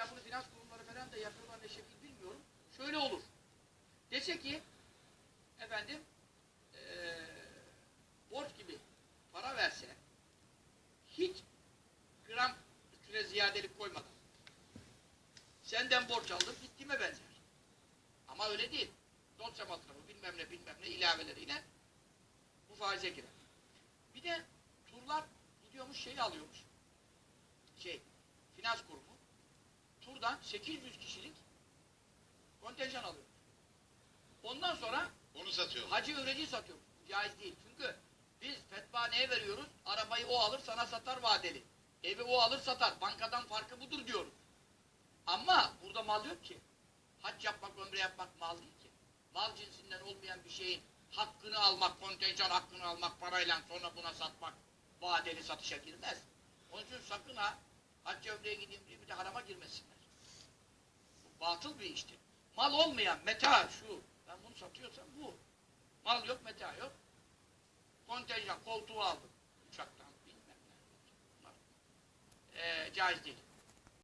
Hatta bunu finans kurumları falan da yapıyorlar ne şekil bilmiyorum. Şöyle olur. Dese ki efendim eee borç gibi para verse hiç gram üstüne ziyadelik koymadan senden borç aldım gittiğime benzer. Ama öyle değil. Dosya masrafı bilmem ne bilmem ne ilaveleriyle bu faize girer. Bir de turlar gidiyormuş şeyi alıyormuş. Şey, finans kurumu turdan 800 kişilik kontenjan alıyor. Ondan sonra Onu satıyor. hacı öğrenci satıyor. Caiz değil. Çünkü biz fetva neye veriyoruz? Arabayı o alır sana satar vadeli. Evi o alır satar. Bankadan farkı budur diyoruz. Ama burada mal yok ki. Hac yapmak, ömre yapmak mal değil ki. Mal cinsinden olmayan bir şeyin hakkını almak, kontenjan hakkını almak parayla sonra buna satmak vadeli satışa girmez. Onun için sakın ha hacca ömreye gideyim diye bir de harama girmesinler. Batıl bir iştir. Mal olmayan meta şu. Ben bunu satıyorsam bu. Mal yok, meta yok. Kontenjan, koltuğu aldım. Uçaktan bilmem ne. Ee, caiz değil.